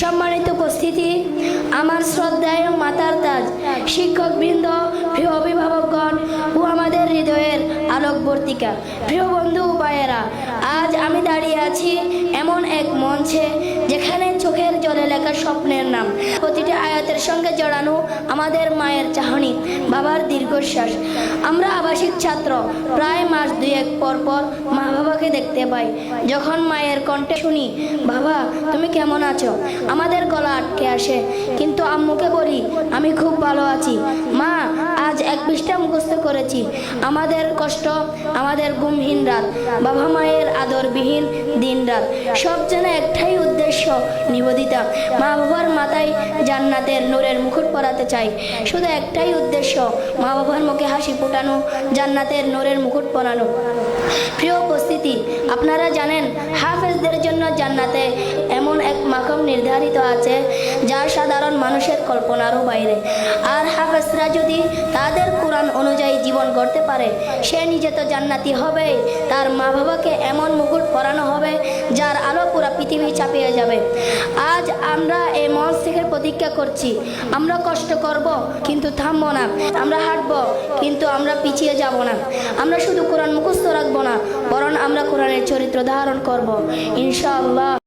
সম্মানিত উপস্থিতি, আমার শ্রদ্ধায় মাতার তাজ, শিক্ষকবৃন্দ, প্রিয় অভিভাবকগণ ও আমাদের হৃদয়ের আলোকবর্তিকা। প্রিয় বন্ধু উপায়েরা আজ আমি দাঁড়িয়ে আছি এমন এক মঞ্চে যেখানে চোখের জলে লেখা স্বপ্নের নাম। প্রতিটি আয়াতের সঙ্গে জড়ানো আমাদের মায়ের চাহনি। বাবার দীর্ঘশ্বাস। আমরা আবাসিক ছাত্র, প্রায় মাস দুই এক পর পর মা বাবাকে দেখতে পাই। যখন মায়ের কণ্ঠে শুনি, বাবা, তুমি কেমন আছো? আমাদের গলা আটকে আসে। কিন্তু আম্মুকে বলি, আমি খুব ভালো আছি। মা, আজ এক পৃষ্ঠা মুখস্থ করেছি। আমাদের কষ্ট, আমাদের গুমহীন রাত। বাবা মায়ের আদরবিহীন দিন রাত। সব যেন একটাই উদ্দেশ্য, নিবেদিতা। মা বাবার মাথায় জান্নাতের নূরের মুকুট পরাতে চাই। শুধু একটাই উদ্দেশ্য মা বাবার মুখে হাসি ফোটানো, জান্নাতের নূরের মুকুট পরানো। প্রিয় উপস্থিতি, আপনারা জানেন, হাফেজদের জন্য জান্নাতে এমন এক মাকম নির্ধারিত আছে যা সাধারণ মানুষের কল্পনারও বাইরে। আর হাফেজরা যদি তাদের কোরআন অনুযায়ী জীবন গড়তে পারে, সে নিজে তো জান্নাতি হবে। তার মা বাবাকে এমন মুকুট পরানো হবে, যার আলো পুরা পৃথিবী চাপিয়ে যাবে। আজ আমরা এই মঞ্চ থেকে প্রতিজ্ঞা করছি, আমরা কষ্ট করব, কিন্তু থামবো না। আমরা হাঁটবো, কিন্তু আমরা পিছিয়ে যাব না। আমরা শুধু কোরআন মুখস্থ রাখব না, বরং আমরা কোরআনের চরিত্র ধারণ করব। ইনশাআল্লাহ।